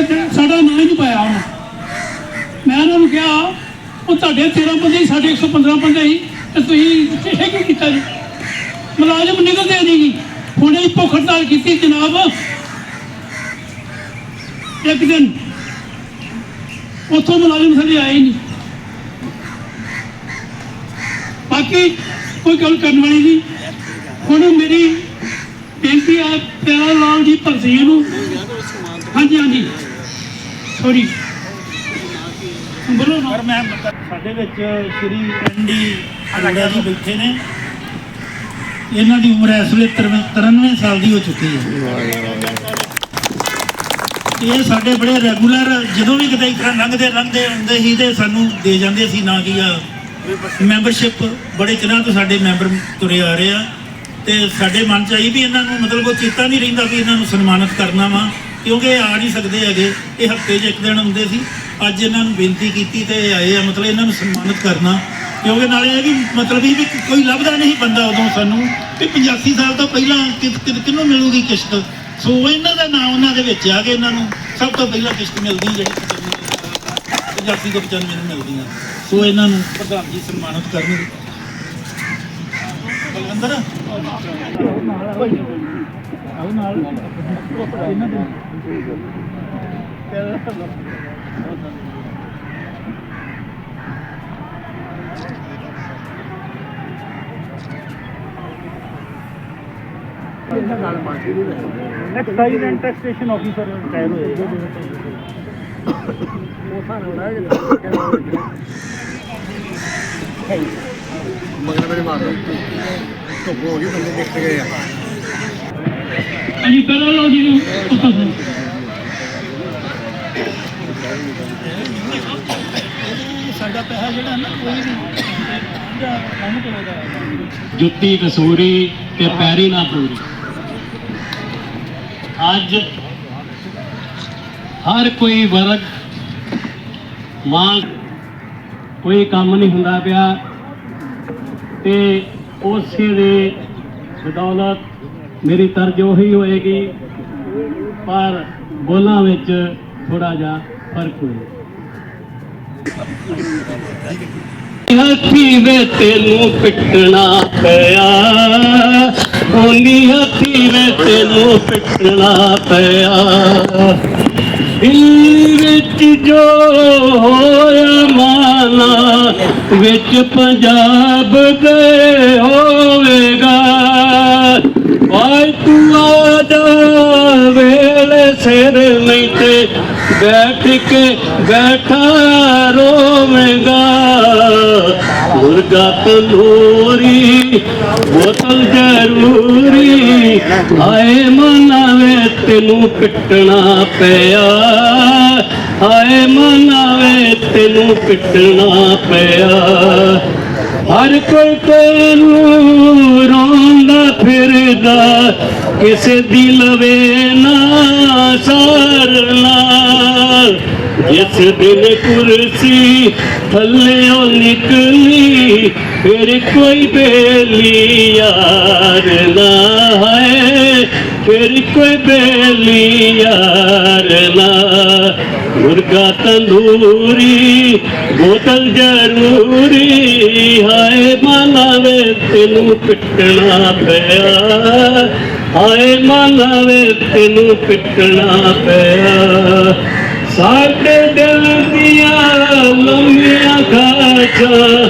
ਤੇ ਸਾਡਾ ਨਾਂ ਹੀ ਨਹੀਂ ਪਾਇਆ ਉਹਨੇ। ਮੈਂ ਉਹਨਾਂ ਨੂੰ ਕਿਹਾ ਉਹ ਤੁਹਾਡੇ 13 ਬੰਦੇ ਸੀ, ਸਾਡੇ 115 ਬੰਦੇ ਸੀ ਤੇ ਤੁਸੀਂ ਇਹ ਕੀ ਕੀਤਾ ਜੀ? ਮੁਲਾਜ਼ਮ ਨਿਕਲਦੇ ਨਹੀਂ ਜੀ। ਹੁਣੇ ਹੀ ਭੁੱਖ ਹੜਤਾਲ ਕੀਤੀ ਜਨਾਬ। ਇੱਕ ਦਿਨ ਉੱਥੋਂ ਮੁਲਾਜ਼ਮ ਸਾਡੇ ਆਏ ਨਹੀਂ। ਬਾਕੀ ਕੋਈ ਗੱਲ ਕਰਨ ਵਾਲੀ ਨਹੀਂ। ਹੁਣ ਮੇਰੀ ਬੇਨਤੀ ਆ ਪਿਆਰਾ ਲਾਲ ਜੀ ਭਗਤੀ ਨੂੰ ਹਾਂਜੀ ਹਾਂਜੀ। ਸੌਰੀ ਬੋਲੋ ਨਾ। ਮੈਂ ਸਾਡੇ ਵਿੱਚ ਸ਼੍ਰੀ ਐਨਡੀ ਅਰੋੜਾ ਜੀ ਬੈਠੇ ਨੇ। ਇਹਨਾਂ ਦੀ ਉਮਰ ਇਸ ਵੇਲੇ 93 ਸਾਲ ਦੀ ਹੋ ਚੁੱਕੀ ਹੈ। ਇਹ ਸਾਡੇ ਬੜੇ ਰੈਗੂਲਰ, ਜਦੋਂ ਵੀ ਕਿਤੇ ਇਕਰਾ ਲੰਘਦੇ ਲੰਘਦੇ ਹੁੰਦੇ ਸੀ ਤੇ ਸਾਨੂੰ ਦੇ ਜਾਂਦੇ ਸੀ ਨਾ ਕੀ ਆ ਮੈਂਬਰਸ਼ਿਪ। ਬੜੇ ਚਿਰਾਂ ਤੋਂ ਸਾਡੇ ਮੈਂਬਰ ਤੁਰੇ ਆ ਰਹੇ ਆ। ਤੇ ਸਾਡੇ ਮਨ ਚ ਆਈ ਵੀ ਇਹਨਾਂ ਨੂੰ ਮਤਲਬ ਉਹ ਚੇਤਾ ਨਹੀਂ ਰਹਿੰਦਾ ਵੀ ਇਹਨਾਂ ਨੂੰ ਸਨਮਾਨਿਤ ਕਰਨਾ ਵਾ। ਕਿਉਂਕਿ ਇਹ ਆ ਨਹੀਂ ਸਕਦੇ ਹੈਗੇ। ਇਹ ਹਫ਼ਤੇ 'ਚ ਇੱਕ ਦਿਨ ਹੁੰਦੇ ਸੀ। ਅੱਜ ਇਹਨਾਂ ਨੂੰ ਬੇਨਤੀ ਕੀਤੀ ਤੇ ਆਏ ਆ। ਮਤਲਬ ਇਹਨਾਂ ਨੂੰ ਸਨਮਾਨਿਤ ਕਰਨਾ। ਕਿਉਂਕਿ ਨਾਲੇ ਇਹ ਵੀ ਮਤਲਬ ਇਹ ਵੀ ਕੋਈ ਲੱਭਦਾ ਨਹੀਂ ਬੰਦਾ ਉਦੋਂ ਸਾਨੂੰ। ਵੀ 85 ਸਾਲ ਤੋਂ ਪਹਿਲਾਂ ਕਿ- ਮਿਲੂਗੀ ਕਿਸ਼ਤ? ਸੋ ਇਹਨਾਂ ਦਾ ਨਾਮ ਉਹਨਾਂ ਦੇ ਵਿੱਚ ਆ ਕੇ ਇਹਨਾਂ ਨੂੰ ਸਭ ਤੋਂ ਪਹਿਲਾਂ ਕਿਸ਼ਤ ਮਿਲਦੀ ਜਿਹੜੀ 85 ਤੋਂ 95 ਨੂੰ ਮਿਲਦੀ ਆ ਸੋ ਇਹਨਾਂ ਨੂੰ ਪ੍ਰਧਾਨ ਜੀ ਸਨਮਾਨਿਤ ਕਰਨਗੇ। ਬਲਵੰਦਰ? ਆਓ ਨਾਲ। ਇਹਨਾਂ ਦੇ। Excise and taxation officer retire ਹੋਏ ਮਗਰ ਮੇਰੇ ਮਾਰ ਦੋ ਧੁੱਪ ਹੋ ਗਈ ਬੰਦੇ ਦੇਖ ਗਏ ਆ। ਹਾਂਜੀ ਪਿਆਰਾ ਲਾਲ ਜੀ ਸਾਡਾ ਪੈਸਾ ਜਿਹੜਾ ਨਾ ਕੋਈ ਨਹੀਂ ਜੁੱਤੀ ਕਸੂਰੀ ਤੇ ਪੈਰੀ ਨਾ ਪੂਰੀ। ਅੱਜ ਹਰ ਕੋਈ ਵਰਗ ਮਾਂ ਕੋਈ ਕੰਮ ਨਹੀਂ ਹੁੰਦਾ ਪਿਆ ਤੇ ਉਸੇ ਦੇ ਬਦੌਲਤ ਮੇਰੀ ਤਰਜ ਉਹੀ ਹੋਏਗੀ, ਪਰ ਬੋਲਾਂ ਵਿੱਚ ਥੋੜਾ ਜਿਹਾ ਫ਼ਰਕ ਹੋਏਗਾ। ਹੱਥੀ ਵੇ ਤੈਨੂੰ ਪਿੱਟਣਾ ਪਿਆ ਹੋਲੀ ਹੱਥੀ ਵੇ ਤੈਨੂੰ ਪਿੱਟਣਾ ਪਿਆ। ਦਿਲ ਵਿੱਚ ਜੋ ਹੋਇਆ ਮਾਨਾ, ਵਿੱਚ ਪੰਜਾਬ ਦੇ ਹੋਵੇਗਾ। ਵਾਈ ਤੂੰ ਆ ਜਾ ਵੇਲੇ ਸਿਰ ਨਹੀਂ ਤੇ ਬੈਠ ਕੇ ਬੈਠਾ ਰੋਵੇਂਗਾ ਮੁਰਗਾ ਤੰਦੂਰੀ ਬੋਤਲ ਜ਼ਰੂਰੀ ਆਏ ਮਨਾਵੇ ਤੈਨੂੰ ਪਿੱਟਣਾ ਪਿਆ ਆਏ ਮਨਾਵੇ ਤੈਨੂੰ ਪਿੱਟਣਾ ਪਿਆ। ਹਰ ਕੋਈ ਤੈਨੂੰ ਰੋਂਦਾ ਫਿਰਦਾ, ਕਿਸੇ ਦੀ ਲਵੇ ਨਾ ਸਾਰਨਾ ਜਿਸ ਦਿਨ ਕੁਰਸੀ ਥੱਲਿਓ ਨਿਕਲੀ, ਫਿਰ ਕੋਈ ਬੇਲੀ ਯਾਰ ਨਾ ਹੈ ਕੋਈ ਬੇਲੀ ਯਾਰ ਨਾ। ਮੁਰਗਾ ਤੰਦੂਰੀ, ਬੋਤਲ ਜ਼ਰੂਰੀ। ਹਾਏ ਮਨਾਵੇ ਤੈਨੂੰ ਪਿੱਟਣਾ ਪਿਆ। ਹਾਏ ਮਨਾਵੇ ਤੈਨੂੰ ਪਿੱਟਣਾ ਪਿਆ। ਸਾਡੇ ਦਿਲ ਦੀਆਂ ਲੰਮੀਆਂ ਖਾਚਾਂ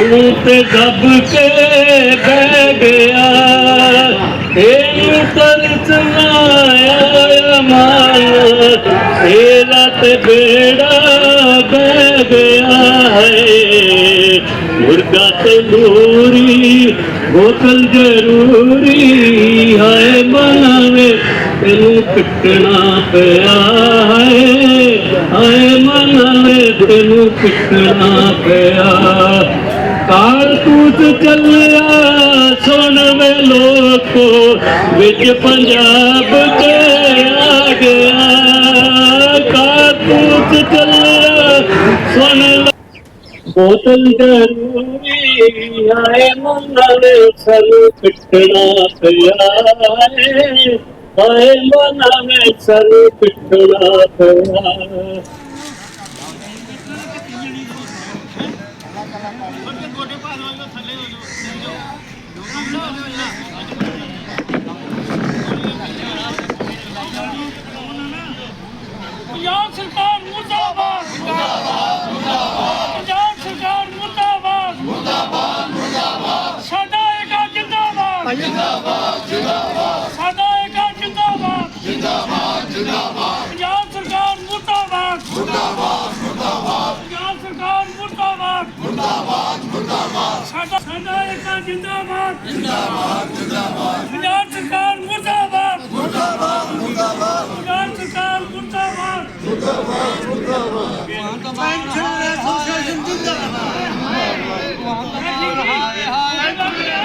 ਉਹ ਤੇ ਦੱਬ ਕੇ ਤੇ ਬੇੜਾ ਬਹਿ ਗਿਆ ਹੈ। ਮੁਰਗਾ ਤੰਦੂਰੀ ਬੋਤਲ ਜ਼ਰੂਰੀ ਹੈ। ਮਨਾਵੇ ਤੈਨੂੰ ਪਿੱਟਣਾ ਪਿਆ ਹੈ। ਹਾਏ ਮਨਾਵੇ ਤੈਨੂੰ ਪਿੱਟਣਾ ਪਿਆ। ਕਾਰਤੂਸ ਚੱਲਿਆ, ਸੁਣ ਵੇ ਲੋਕੋ, ਵਿੱਚ ਪੰਜਾਬ ਤੇ ਬੋਤਲ ਜ਼ਰੂਰੀ ਆਏ ਮਨਾਵੇ ਸਾਨੂੰ ਪਿੱਟਣਾ ਪਿਆ ਹੈ ਹਾਏ ਮਨਾ ਮੈਂ ਸਰ ਪਿੱਟਣਾ ਪਿਆ ਪੰਜਾਬ ਸਰਕਾਰ ਮੁਰਦਾਬਾਦ ਮੁਰਦਾਬਾਦ ਮੁਰਦਾਬਾਦ ਪੰਜਾਬ ਸਰਕਾਰ ਮੁਰਦਾਬਾਦ ਮੁਰਦਾਬਾਦ ਮੁਰਦਾਬਾਦ ਸਾਡਾ ਏਕਾ ਜਿੰਦਾਬਾਦ ਜਿੰਦਾਬਾਦ ਜਿੰਦਾਬਾਦ ਸਾਡਾ ਏਕਾ ਜਿੰਦਾਬਾਦ ਜਿੰਦਾਬਾਦ ਜਿੰਦਾਬਾਦ ਪੰਜਾਬ ਸਰਕਾਰ ਮੁਰਦਾਬਾਦ ਮੁਰਦਾਬਾਦ। ਮੁਰਦਾਬਾਦ ਪੰਜਾਬ ਸਰਕਾਰ ਮੁਰਦਾਬਾਦ। ਮੁਰਦਾਬਾਦ ਮੁਰਦਾਬਾਦ। ਸਾਡਾ ਸਾਡਾ ਏਕਾ ਜਿੰਦਾਬਾਦ। ਜਿੰਦਾਬਾਦ ਜਿੰਦਾਬਾਦ। ਪੰਜਾਬ ਸਰਕਾਰ ਮੁਰਦਾਬਾਦ। ਮੁਰਦਾਬਾਦ ਮੁਰਦਾਬਾਦ। ਪੰਜਾਬ ਸਰਕਾਰ ਮੁਰਦਾਬਾਦ। जो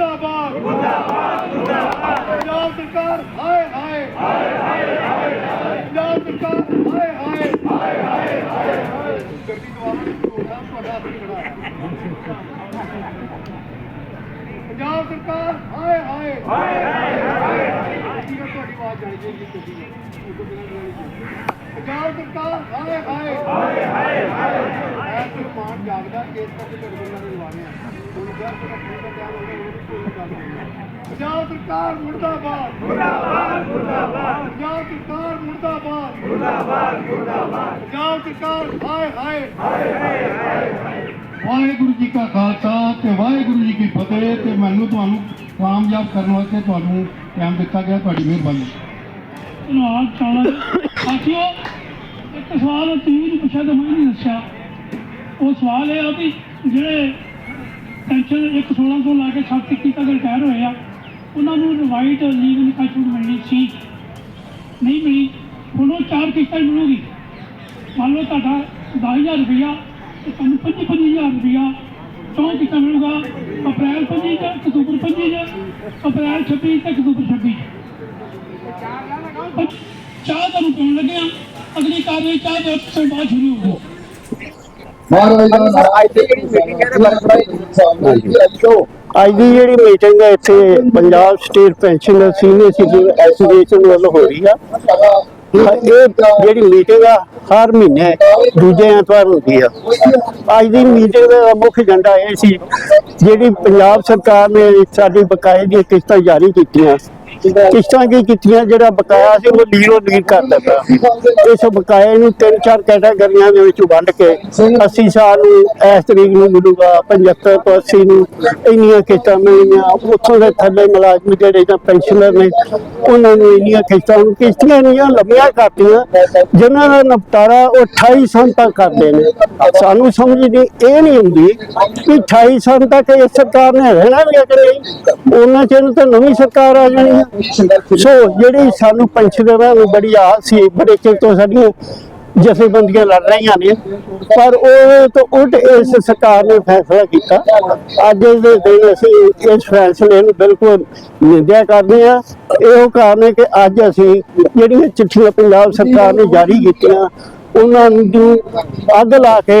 ਮੁਰਦਾਬਾਦ ਮੁਰਦਾਬਾਦ ਮੁਰਦਾਬਾਦ ਪੰਜਾਬ ਸਰਕਾਰ, ਹਾਏ ਹਾਏ। ਹਾਏ ਹਾਏ ਪੰਜਾਬ ਸਰਕਾਰ, ਹਾਏ ਹਾਏ। ਹਾਏ ਹਾਏ ਹਾਏ ਗੱਡੀ ਦਵਾਵਾਂਗੇ ਪ੍ਰੋਗਰਾਮ ਤੁਹਾਡਾ ਅਸੀਂ ਖੜਾ। ਪੰਜਾਬ ਸਰਕਾਰ, ਹਾਏ ਹਾਏ। ਹਾਏ ਹਾਏ ਹਾਏ ਤੁਹਾਡੀ ਆਵਾਜ਼ ਜਾਣੀ ਚਾਹੀਦੀ ਗੱਡੀ ਪੰਜਾਬ ਸਰਕਾਰ, ਹਾਏ ਹਾਏ। ਹਾਏ ਹਾਏ ਹਾਏ ਐਸ ਮਾਨ ਜਾਗਦਾ ਇਸ ਕਰਕੇ ਤੁਹਾਡੇ ਨੇ ਲਵਾਣੇ ਆ। ਹੁਣ ਜਦ ਦਾ ਟਾਈਮ ਹੋਵੇ ਉਹ ਪੰਜਾਬ ਸਰਕਾਰ ਮੁਰਦਾਬਾਦ। ਮੁਰਦਾਬਾਦ ਮੁਰਦਾਬਾਦ। ਪੰਜਾਬ ਸਰਕਾਰ ਮੁਰਦਾਬਾਦ। ਮੁਰਦਾਬਾਦ ਮੁਰਦਾਬਾਦ। ਪੰਜਾਬ ਸਰਕਾਰ ਹਾਏ ਹਾਏ। ਵਾਹਿਗੁਰੂ ਜੀ ਕਾ ਖਾਲਸਾ ਤੇ ਵਾਹਿਗੁਰੂ ਜੀ ਕੀ ਫਤਿਹ ਤੇ ਮੈਨੂੰ ਤੁਹਾਨੂੰ ਕਾਮਯਾਬ ਕਰਨ ਵਾਸਤੇ ਤੁਹਾਨੂੰ ਟਾਈਮ ਦਿੱਤਾ ਗਿਆ ਤੁਹਾਡੀ ਮਿਹਰਬਾਨੀ। ਧੰਨਵਾਦ ਚਾਵਲਾ ਸਾਥੀਓ ਇੱਕ ਸਵਾਲ ਤੁਸੀਂ ਨੂੰ ਪੁੱਛਿਆ ਤਾਂ ਮੈਂ ਨਹੀਂ ਦੱਸਿਆ। ਉਹ ਸਵਾਲ ਇਹ ਆ ਵੀ ਜਿਹੜੇ ਪੈਨਸ਼ਨ ਇੱਕ 1600 ਲਾ ਕੇ 7 21 ਤੱਕ ਰਿਟਾਇਰ ਹੋਏ ਆ ਉਹਨਾਂ ਨੂੰ ਰਿਵਾਈਟ ਲੀਗਲ ਕਾਸ਼ੂਟ ਮਿਲਣੀ ਸੀ। ਨਹੀਂ ਮਿਲੀ ਹੁਣ ਉਹ ਚਾਰ ਕਿਸ਼ਤਾਂ ਮਿਲੂਗੀ। ਮੰਨ ਲਓ ਤੁਹਾਡਾ 10000 ਰੁਪਇਆ ਤੇ ਤੁਹਾਨੂੰ 25 25000 ਰੁਪਇਆ ਚੌਂ ਕਿਸ਼ਤਾਂ ਮਿਲੂਗਾ ਅਪ੍ਰੈਲ 25 ਤੇ ਅਕਤੂਬਰ 25 ਤੇ ਅਪ੍ਰੈਲ 26 ਤੇ ਅਕਤੂਬਰ 26 ਚਾਹ ਤੁਹਾਨੂੰ ਪੀਣ ਲੱਗੇ ਆ ਅਗਲੀ ਕਾਰਵਾਈ ਚਾਹ ਦੇ ਤੋਂ ਬਾਅਦ ਸ਼ੁਰੂ ਹੋਊ ਮਹਾਰਾਜ ਦਾ ਅੱਜ ਦੀ ਜਿਹੜੀ ਮੀਟਿੰਗ ਹੈ? ਬਾਰੇ ਬੜਾ ਅੱਜ ਦੀ ਜਿਹੜੀ ਮੀਟਿੰਗ ਹੈ ਇੱਥੇ Punjab state pension senior citizen association ਵੱਲੋਂ ਹੋ ਰਹੀ ਆ। ਇਹ ਜਿਹੜੀ ਮੀਟਿੰਗ ਆ, ਹਰ ਮਹੀਨੇ ਦੂਜੇ ਐਤਵਾਰ ਹੁੰਦੀ ਆ। ਅੱਜ ਦੀ ਮੀਟਿੰਗ ਦਾ ਮੁੱਖ ਏਜੰਡਾ ਇਹ ਸੀ, ਜਿਹੜੀ ਪੰਜਾਬ ਸਰਕਾਰ ਨੇ ਸਾਡੀ ਬਕਾਏ ਦੀਆਂ ਕਿਸ਼ਤਾਂ ਜਾਰੀ ਕੀਤੀਆਂ। ਕਿਸ਼ਤਾਂ ਕੀ ਕੀਤੀਆਂ ਜਿਹੜਾ ਬਕਾਇਆ ਸੀ ਉਹ ਲੀਰੋ ਲੀਰ ਕਰ ਦਿੱਤਾ। ਇਸ ਬਕਾਏ ਨੂੰ ਤਿੰਨ ਚਾਰ ਕੈਟਾਗਰੀਆਂ ਦੇ ਵਿੱਚ ਵੰਡ ਕੇ 80 ਸਾਲ ਨੂੰ ਇਸ ਤਰੀਕ ਨੂੰ ਮਿਲੂਗਾ 75 ਤੋਂ 80 ਨੂੰ, ਇੰਨੀਆਂ ਕਿਸ਼ਤਾਂ ਮਿਲਣੀਆਂ, ਉੱਥੋਂ ਦੇ ਥੱਲੇ ਮੁਲਾਜ਼ਮ ਜਿਹੜੇ ਜਾਂ ਪੈਨਸ਼ਨਰ ਨੇ, ਉਹਨਾਂ ਨੂੰ ਇੰਨੀਆਂ ਕਿਸ਼ਤਾਂ ਕਿਸ਼ਤੀਆਂ ਇੰਨੀਆਂ ਲੰਮੀਆਂ ਕਰਤੀਆਂ, ਜਿਨ੍ਹਾਂ ਦਾ ਨਿਪਟਾਰਾ ਉਹ 28 ਸਾਲ ਤੱਕ ਕਰਦੇ ਨੇ। ਸਾਨੂੰ ਸਮਝ ਨਹੀਂ ਇਹ ਨਹੀਂ ਹੁੰਦੀ ਕਿ 28 ਸਾਲ ਤੱਕ ਇਹ ਸਰਕਾਰ ਨੇ ਰਹਿਣਾ ਵੀ ਹੈ ਕਿ ਨਹੀਂ। ਉਹਨਾਂ ਚਿਰ ਤਾਂ ਨਵੀਂ ਸਰਕਾਰ ਆ ਜਾਣੀ ਸੋ ਜਿਹੜੀ ਸਾਨੂੰ ਪੈਨਸ਼ਨਰਾਂ ਨੂੰ ਬੜੀ ਆਸ ਸੀ ਬੜੇ ਚਿਰ ਤੋਂ ਸਾਡੀਆਂ ਜਥੇਬੰਦੀਆਂ ਲੜ ਰਹੀਆਂ ਨੇ। ਪਰ ਉਹ ਤੋਂ ਉਲਟ ਇਸ ਸਰਕਾਰ ਨੇ ਫੈਸਲਾ ਕੀਤਾ। ਅੱਜ ਦੇ ਦਿਨ ਅਸੀਂ ਇਸ ਫੈਸਲੇ ਨੂੰ ਬਿਲਕੁਲ ਨਿੰਦਿਆ ਕਰਦੇ ਆ ਇਹੋ ਕਾਰਨ ਹੈ ਕਿ ਅੱਜ ਅਸੀਂ ਜਿਹੜੀਆਂ ਚਿੱਠੀਆਂ ਪੰਜਾਬ ਸਰਕਾਰ ਨੇ ਜਾਰੀ ਕੀਤੀਆਂ ਉਹਨਾਂ ਨੂੰ ਅੱਗ ਲਾ ਕੇ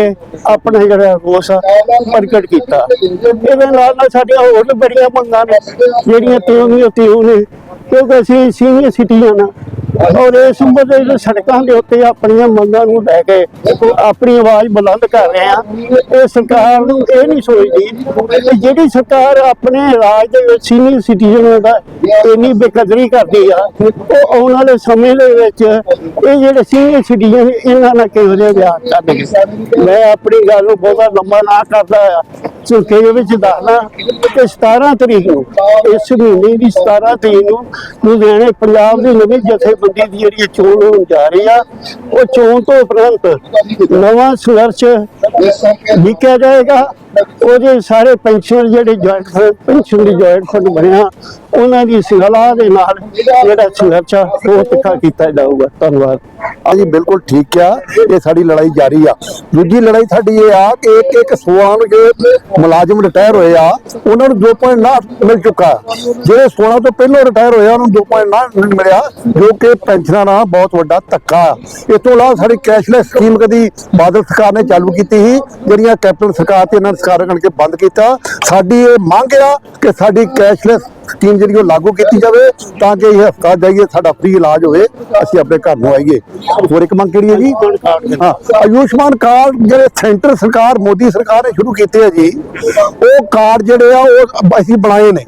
ਆਪਣਾ ਜਿਹੜਾ ਰੋਸ ਆ, ਪ੍ਰਗਟ ਕੀਤਾ। ਇਹਦੇ ਨਾਲ ਨਾਲ ਸਾਡੀਆਂ ਹੋਰ ਵੀ ਬੜੀਆਂ ਮੰਗਾਂ ਨੇ, ਜਿਹੜੀਆਂ ਤਿਉਂ ਦੀਆਂ ਤਿਉਂ ਨੇ ਕਿਉਂਕਿ ਅਸੀਂ ਸੀਨੀਅਰ ਸਿਟੀਜ਼ਨ ਆ। ਔਰ ਇਸ ਉਮਰ ਦੇ ਜਿਹੜੇ ਸੜਕਾਂ ਦੇ ਉੱਤੇ ਆਪਣੀਆਂ ਮੰਗਾਂ ਨੂੰ ਲੈ ਕੇ ਆਪਣੀ ਆਵਾਜ਼ ਬੁਲੰਦ ਕਰ ਰਹੇ ਆ। ਇਹ ਸਰਕਾਰ ਨੂੰ ਇਹ ਨਹੀਂ ਸੋਚਦੀ ਕਿ ਜਿਹੜੀ ਸਰਕਾਰ ਆਪਣੇ ਰਾਜ ਦੇ ਵਿੱਚ ਸੀਨੀਅਰ ਸਿਟੀਜ਼ਨ ਦਾ ਇੰਨੀ ਬੇਕਦਰੀ ਕਰਦੀ ਆ, ਉਹ ਆਉਣ ਵਾਲੇ ਸਮੇਂ ਦੇ ਵਿੱਚ ਇਹ ਜਿਹੜੇ ਸੀਨੀਅਰ ਸਿਟੀਜ਼ਨ ਇਹਨਾਂ ਨਾਲ ਕਿਹੋ ਜਿਹਾ ਵਿਆਹ ਕਰਨਗੇ? ਮੈਂ ਆਪਣੀ ਗੱਲ ਨੂੰ ਬਹੁਤਾ ਲੰਮਾ ਨਾ ਕਰਦਾ ਆ। ਝੁਕੇ ਦੇ ਵਿੱਚ ਦੱਸਦਾ ਕਿ 17 ਤਰੀਕ ਨੂੰ, ਇਸ ਮਹੀਨੇ ਦੀ 17 ਤਰੀਕ ਨੂੰ ਲੁਧਿਆਣੇ ਪੰਜਾਬ ਦੀ ਨਵੀਂ ਜਥੇਬੰਦੀ ਦੀ ਜਿਹੜੀ ਚੋਣ ਹੋਣ ਜਾ ਰਹੀ ਆ, ਉਹ ਚੋਣ ਤੋਂ ਉਪਰੰਤ ਨਵਾਂ ਸੰਘਰਸ਼ ਇਸ ਲਿਖਿਆ ਜਾਏਗਾ। ਉਹਦੇ ਸਾਰੇ ਪੈਨਸ਼ਨ ਜਿਹੜੇ ਜੁਆਇੰਟ ਪੈਨਸ਼ਨ ਦੀ ਜੁਆਇੰਟ ਫੰਡ ਬਣਿਆ, ਉਹਨਾਂ ਦੀ ਸਲਾਹ ਦੇ ਨਾਲ ਜਿਹੜਾ ਸੰਘਰਸ਼ ਉਹ ਤਿੱਖਾ ਕੀਤਾ ਜਾਊਗਾ। ਧੰਨਵਾਦ। ਹਾਂਜੀ ਬਿਲਕੁਲ ਠੀਕ ਆ ਇਹ ਸਾਡੀ ਲੜਾਈ ਜਾਰੀ ਆ। ਦੂਜੀ ਲੜਾਈ ਸਾਡੀ ਇਹ ਆ ਕਿ ਇੱਕ ਇੱਕ 16 ਨੂੰ ਮੁਲਾਜ਼ਮ ਰਿਟਾਇਰ ਹੋਏ ਆ, ਉਹਨਾਂ ਨੂੰ 2.9 ਮਿਲ ਚੁੱਕਾ। ਜਿਹੜੇ 16 ਤੋਂ ਪਹਿਲਾਂ ਰਿਟਾਇਰ ਹੋਏ ਆ, ਉਹਨਾਂ ਨੂੰ 2.9 ਮਿਲਿਆ, ਜੋ ਕਿ ਪੈਨਸ਼ਨਾਂ ਨਾਲ ਬਹੁਤ ਵੱਡਾ ਧੱਕਾ। ਇਸ ਤੋਂ ਇਲਾਵਾ ਸਾਡੀ ਕੈਸ਼ਲੈਸ ਸਕੀਮ ਕਦੀ ਬਾਦਲ ਸਰਕਾਰ ਨੇ ਚਾਲੂ ਕੀਤੀ ਸੀ, ਜਿਹੜੀਆਂ ਕੈਪਟਨ ਸਰਕਾਰ ਤੇ ਇਹਨਾਂ ਸਰਕਾਰ ਕਰਕੇ ਬੰਦ ਕੀਤਾ। ਸਾਡੀ ਇਹ ਮੰਗ ਆ ਕਿ ਸਾਡੀ ਕੈਸ਼ਲੈਸ ਸਕੀਮ ਜਿਹੜੀ ਉਹ ਲਾਗੂ ਕੀਤੀ ਜਾਵੇ ਤਾਂ ਕਿ ਇਹ ਹਸਪਤਾਲ ਜਾਈਏ ਸਾਡਾ ਫ੍ਰੀ ਇਲਾਜ ਹੋਵੇ, ਅਸੀਂ ਆਪਣੇ ਘਰ ਨੂੰ ਆਈਏ। ਹੋਰ ਇੱਕ ਮੰਗ ਕਿਹੜੀ ਹੈ ਜੀ? ਹਾਂ, ਆਯੁਸ਼ਮਾਨ ਕਾਰਡ ਜਿਹੜੇ ਸੈਂਟਰ ਸਰਕਾਰ, ਮੋਦੀ ਸਰਕਾਰ ਨੇ ਸ਼ੁਰੂ ਕੀਤੇ ਆ ਜੀ, ਉਹ ਕਾਰਡ ਜਿਹੜੇ ਆ, ਉਹ ਅਸੀਂ ਬਣਾਏ ਨੇ।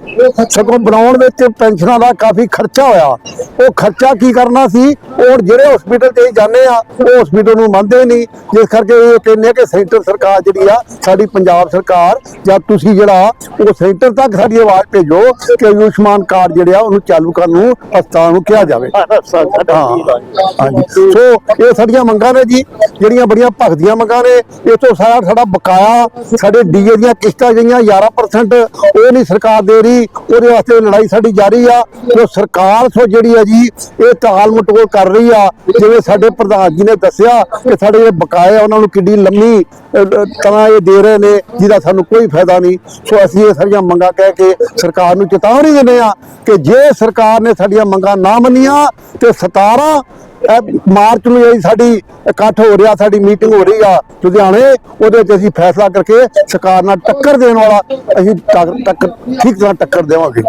ਸਗੋਂ ਬਣਾਉਣ ਵਿੱਚ ਪੈਨਸ਼ਨਾਂ ਦਾ ਕਾਫੀ ਖਰਚਾ ਹੋਇਆ। ਉਹ ਖਰਚਾ ਕੀ ਕਰਨਾ ਸੀ? ਉਹ ਜਿਹੜੇ ਹਸਪੀਟਲ ਤੇ ਜਾਂਦੇ ਆ, ਉਹ ਹਸਪੀਟਲ ਨੂੰ ਮੰਨਦੇ ਨਹੀਂ। ਜਿਸ ਕਰਕੇ ਇਹ ਕਹਿੰਦੇ ਆ ਕਿ ਸੈਂਟਰ ਸਰਕਾਰ ਜਿਹੜੀ ਆ, ਸਾਡੀ ਪੰਜਾਬ ਸਰਕਾਰ ਜਾਂ ਤੁਸੀਂ ਜਿਹੜਾ, ਉਹ ਸੈਂਟਰ ਤੱਕ ਸਾਡੀ ਆਵਾਜ਼ ਭੇਜੋ ਕਿ ਆਯੁਸ਼ਮਾਨ ਕਾਰਡ ਜਿਹੜੇ ਆ ਉਹਨੂੰ ਚਾਲੂ ਕਰਨ ਨੂੰ ਹਸਪਤਾਲ ਨੂੰ ਕਿਹਾ ਜਾਵੇ। ਹਾਂ ਹਾਂਜੀ। ਸੋ ਇਹ ਸਾਡੀਆਂ ਮੰਗਾਂ ਨੇ ਜੀ ਜਿਹੜੀਆਂ ਬੜੀਆਂ ਭਗਦੀਆਂ ਮੰਗਾਂ ਨੇ ਇਹ ਤੋਂ ਸਾਰਾ ਸਾਡਾ ਬਕਾਇਆ ਸਾਡੇ ਡੀਏ ਦੀਆਂ ਕਿਸ਼ਤਾਂ ਜਿਹੜੀਆਂ 11% ਉਹ ਨਹੀਂ ਸਰਕਾਰ ਦੇ ਰਹੀ ਉਹਦੇ ਵਾਸਤੇ ਲੜਾਈ ਸਾਡੀ ਜਾਰੀ ਆ। ਜੋ ਸਰਕਾਰ ਸੋ ਜਿਹੜੀ ਆ ਜੀ ਇਹ ਟਾਲ ਮਟੋਲ ਕਰ ਰਹੀ ਆ ਜਿਵੇਂ ਸਾਡੇ ਪ੍ਰਧਾਨ ਜੀ ਨੇ ਦੱਸਿਆ ਕਿ ਸਾਡੇ ਜਿਹੜੇ ਬਕਾਏ ਆ ਉਹਨਾਂ ਨੂੰ ਕਿੰਨੀ ਲੰਮੀ ਅਹ, ਤਰ੍ਹਾਂ ਇਹ ਦੇ ਰਹੇ ਨੇ ਜਿਹਦਾ ਸਾਨੂੰ ਕੋਈ ਫਾਇਦਾ ਨਹੀਂ। ਸੋ ਅਸੀਂ ਇਹ ਸਾਰੀਆਂ ਮੰਗਾਂ ਕਹਿ ਕੇ ਸਰਕਾਰ ਨੂੰ ਚੇਤਾਵਨੀ ਦਿੰਦੇ ਆ ਕਿ ਜੇ ਸਰਕਾਰ ਨੇ ਸਾਡੀਆਂ ਮੰਗਾਂ ਨਾ ਮੰਨੀਆਂ ਤੇ 17 ਮਾਰਚ ਨੂੰ ਜਿਹੜੀ ਸਾਡੀ ਇਕੱਠ ਹੋ ਰਿਹਾ ਸਾਡੀ ਮੀਟਿੰਗ ਹੋ ਰਹੀ ਆ ਲੁਧਿਆਣੇ ਉਹਦੇ ਵਿੱਚ ਅਸੀਂ ਫੈਸਲਾ ਕਰਕੇ ਸਰਕਾਰ ਨਾਲ ਟੱਕਰ ਦੇਣ ਵਾਲਾ ਅਸੀਂ ਟੱਕ- ਟੱਕਰ ਠੀਕ ਤਰ੍ਹਾਂ ਟੱਕਰ ਦੇਵਾਂਗੇ।